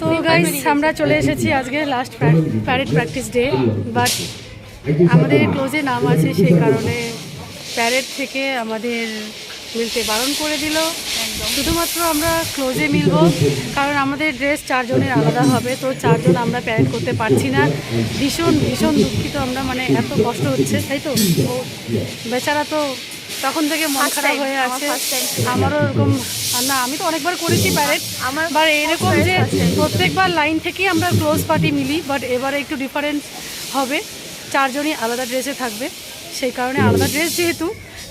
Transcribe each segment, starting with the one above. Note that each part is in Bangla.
তো গাইস আমরা চলে এসেছি আজকে last parade practice day but আমাদের ক্লোজে নাম আছে, সেই কারণে প্যারেড থেকে আমাদের মিলতে বারণ করে দিল। শুধুমাত্র আমরা ক্লোজে মিলব কারণ আমাদের ড্রেস চারজনের আলাদা হবে তো চারজন আমরা প্যারেড করতে পারছি না। ভীষণ ভীষণ দুঃখিত আমরা মানে এত কষ্ট হচ্ছে তাই তো? বেচারা তো তখন থেকে মন খারাপ হয়ে আছে। আমারও এরকম না আমি তো অনেকবার করেছি প্যারেড আমার বাট এরকম যে প্রত্যেকবার লাইন থেকেই আমরা ক্লোজ পার্টি মিলি বাট এবারে একটু ডিফারেন্স হবে। চারজনই আলাদা ড্রেসে থাকবে সেই কারণে আলাদা ড্রেস যেহেতু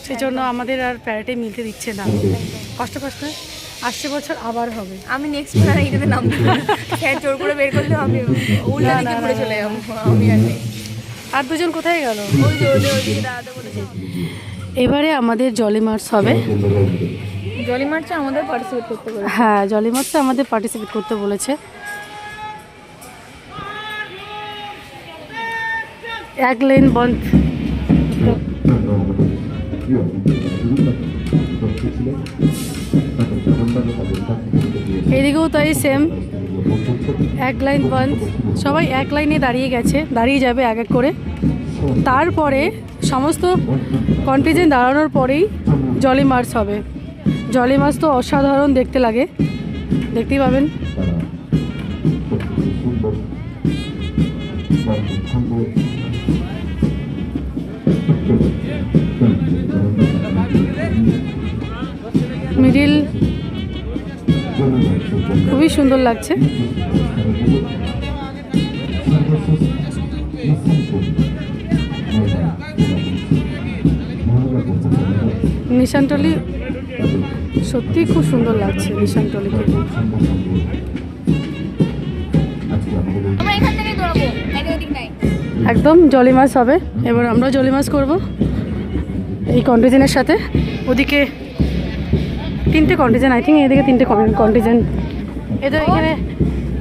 সেই জন্য আমাদের আর প্যারেটে মিলতে দিচ্ছে না। কষ্ট কষ্ট আসছে বছর আবার হবে। আমি নেক্সট বার এটাতে নাম। স্যার জোর করে বের করলে আমি উল্টা না, দিকে ঘুরে চলে যাব আমি আর নেই। আর দুজন কোথায় গেল? ওই যে ওদের ওইদিকে দাঁড়াতে বলেছে। এবারে আমাদের জলি মার্চ হবে। জলি মারছে আমাদের পার্টিসিপেট করতে পারে হ্যাঁ জলি মার্চে আমাদের পার্টিসিপেট করতে বলেছে। এক লেন বন্ধ। এদিকেও তাই সেম এক লাইন বন্ধ সবাই এক লাইনে দাঁড়িয়ে গেছে, দাঁড়িয়ে যাবে এক এক করে। তারপরে সমস্ত কন্টিজেন্ট দাঁড়ানোর পরেই জলি মার্চ হবে। জলি মাছ তো অসাধারণ দেখতে লাগে। দেখতেই পাবেন। মিডিল খুবই সুন্দর লাগছে। নিশানটলি সত্যিই খুব সুন্দর লাগছে নিশানটলিকে একদম জলি মাছ হবে এবার আমরা জলি মাছ করব এই কন্টিজেনের সাথে। ওদিকে তিনটে কন্টিজেন আই থিঙ্ক এদিকে তিনটে কন্টিজেন এদের এখানে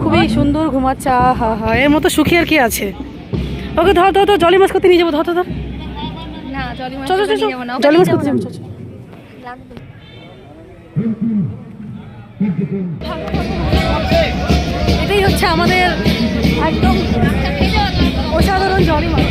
খুবই সুন্দর ঘুমাচ্ছে আ হা হা এর মতো সুখী আর কি আছে। ওকে ধর ধর ধর জলি মাছ করতে নিয়ে যাব ধর ধর জলি মাছ চল চল নিয়ে জলি মাছ করতে যাব এটাই হচ্ছে আমাদের একদম অসাধারণ জলি মাছ